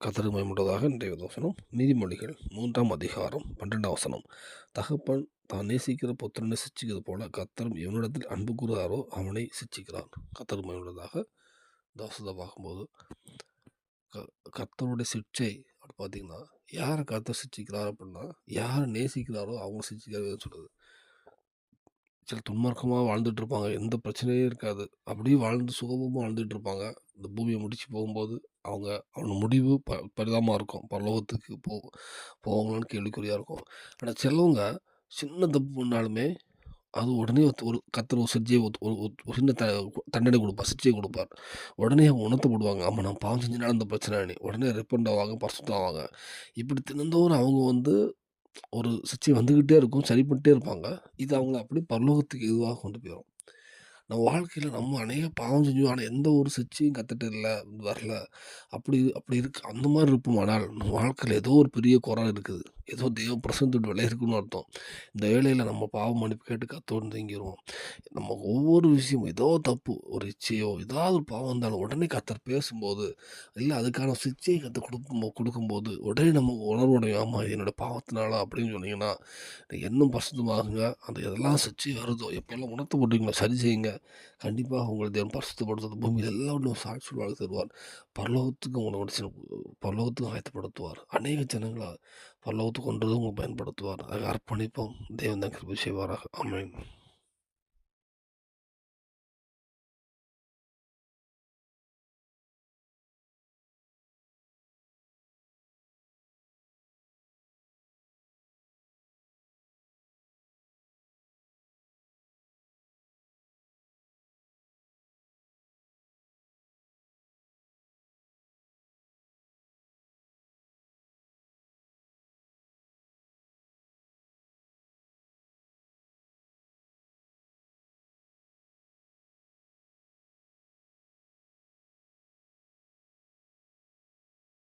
கர்த்தருக்கு மகிமையுண்டாவதாக இன்றைய வசனம். நீதிமொழிகள் மூன்றாம் அதிகாரம் பன்னெண்டாம் வசனம். தகப்பன் தான் நேசிக்கிற புத்திரனை சிச்சிக்கிறது போல கத்தரும் எவனிடத்தில் அன்பு கூறுகிறாரோ அவனை சிச்சிக்கிறான் கர்த்தருக்கு மகிமையுள்ளதாக தோசத்தை பார்க்கும்போது க கர்த்தருடைய சிக்ஷை அப்படி பார்த்தீங்கன்னா யாரை கத்தர் சிச்சிக்கிறார் அப்படின்னா யாரை நேசிக்கிறாரோ அவங்க சிச்சிக்கிறார் சொல்லுது. சில துன்மார்க்கமாக வாழ்ந்துட்டு இருப்பாங்க. எந்த பிரச்சனையும் இருக்காது. அப்படியே வாழ்ந்து சுகபமாக வாழ்ந்துட்டு இருப்பாங்க. இந்த பூமியை முடிச்சு போகும்போது அவங்க அவங்க முடிவு ப பரிதாபமாக இருக்கும். பரலோகத்துக்கு போ போவாங்களான்னு கேள்விக்குறியாக இருக்கும். ஆனால் சிலவங்க சின்ன தப்பு பண்ணாலுமே அது உடனே ஒரு ஒரு ஒரு சிட்சையை ஒரு சின்ன த தண்டனை கொடுப்பார் சிட்சையை கொடுப்பார். உடனே அவங்க உணர்த்தப்படுவாங்க ஆமாம் நான் பாவம் செஞ்சனால இந்த பிரச்சனை உடனே ரெப்பண்ட் ஆவாங்க பர்சுத்தம் ஆவாங்க. இப்படி தினந்தோறும் அவங்க வந்து ஒரு சர்ச்சை வந்துக்கிட்டே இருக்கும் சரி பண்ணிட்டே இருப்பாங்க. இது அவங்கள அப்படியே பரலோகத்துக்கு எதுவாக கொண்டு போயிடும் நம்ம வாழ்க்கையில் நம்ம அநேக பாவம் செஞ்சோம். ஆனால் எந்த ஒரு சர்ச்சையும் கற்றுட்டு இல்லை வரல. அப்படி அப்படி இருக்கு. அந்த மாதிரி இருப்போமானால் நம்ம வாழ்க்கையில் ஏதோ ஒரு பெரிய குறை இருக்குது. ஏதோ தெய்வ பிரசந்தோடு விலை இருக்குன்னு அர்த்தம். இந்த வேலையில் நம்ம பாவம் மன்னிப்பு கேட்டு கத்தோடு தங்கிடுவோம் நம்ம ஒவ்வொரு விஷயமும் ஏதோ தப்பு ஒரு இச்சையோ ஏதாவது ஒரு பாவம் இருந்தாலும் உடனே கத்தர் பேசும்போது இல்லை அதுக்கான சிச்சையை கற்று கொடுக்கும் கொடுக்கும்போது உடனே நம்ம உணர்வுடைய ஆமாம் இது என்னோடய பாவத்தினால அப்படின்னு சொன்னீங்கன்னா இன்னும் பரிசுத்தமாகுங்க. அந்த எதெல்லாம் சிச்சை வருதோ எப்போல்லாம் உணர்த்தப்பட்டீங்களோ சரி செய்யுங்க. கண்டிப்பாக உங்களை தேவன் பரிசுத்தப்படுத்துறது பூமியில் எல்லாவற்றும் சாட்சி வாழ்க்கை தருவார். பரலோகத்துக்கு உங்களை முடிச்சு பரலோகத்துக்கு ஆயத்தப்படுத்துவார். அநேக ஜனங்களாக பரலோகத்துக்கு கொண்டு பயன்படுத்துவார். அதை அர்ப்பணிப்போம். தேவன் தான் கிருபை செய்வாராக ஆமென்.